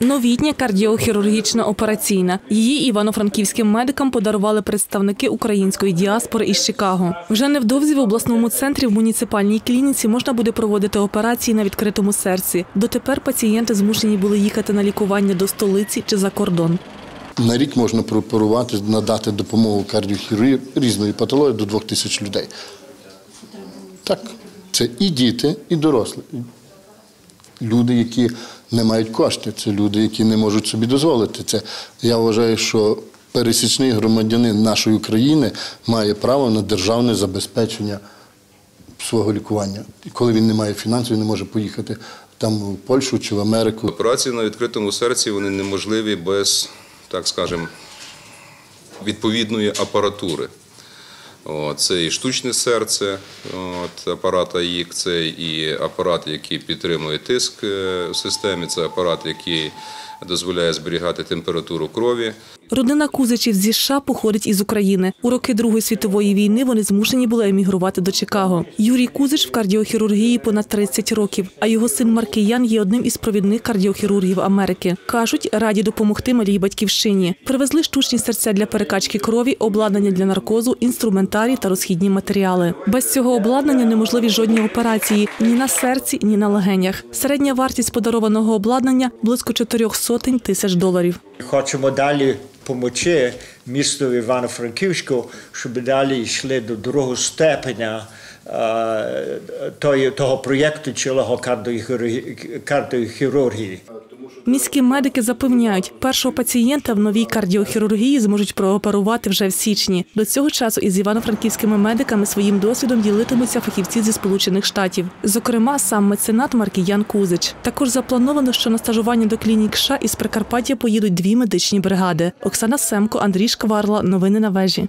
Новітня кардіохірургічна операційна. Її івано-франківським медикам подарували представники української діаспори із Чикаго. Вже невдовзі в обласному центрі в муніципальній клініці можна буде проводити операції на відкритому серці. Дотепер пацієнти змушені були їхати на лікування до столиці чи за кордон. На рік можна прооперувати, надати допомогу кардіохірургії різної патології до двох тисяч людей. Так, це і діти, і дорослі. Люди, які не мають кошти, це люди, які не можуть собі дозволити. Це я вважаю, що пересічний громадянин нашої країни має право на державне забезпечення свого лікування. І коли він не має фінансів, він не може поїхати там в Польщу чи в Америку. Операції на відкритому серці вони неможливі без, так скажемо, відповідної апаратури. Це і штучне серце, от, апарата АІК, це і апарат, який підтримує тиск е, в системі, це апарат, який дозволяє зберігати температуру крові. Родина Кузичів зі США походить із України. У роки Другої світової війни вони змушені були емігрувати до Чикаго. Юрій Кузич в кардіохірургії понад 30 років, а його син Маркіян є одним із провідних кардіохірургів Америки. Кажуть, раді допомогти малій батьківщині. Привезли штучні серця для перекачки крові, обладнання для наркозу, інструментарій та розхідні матеріали. Без цього обладнання неможливі жодні операції ні на серці, ні на легенях. Середня вартість подарованого обладнання близько чотирьох сотень тисяч доларів. Хочемо далі допомогти місту Івано-Франківську, щоб далі йшли до другого степеня е, того проєкту цілого кардіохірургії-. Міські медики запевняють, першого пацієнта в новій кардіохірургії зможуть прооперувати вже в січні. До цього часу із івано-франківськими медиками своїм досвідом ділитимуться фахівці зі сполучених штатів. Зокрема, сам меценат Маркіян Кузич. Також заплановано, що на стажування до клінік США із Прикарпаття поїдуть дві медичні бригади. Оксана Семко, Андрій Шкварла. Новини на вежі.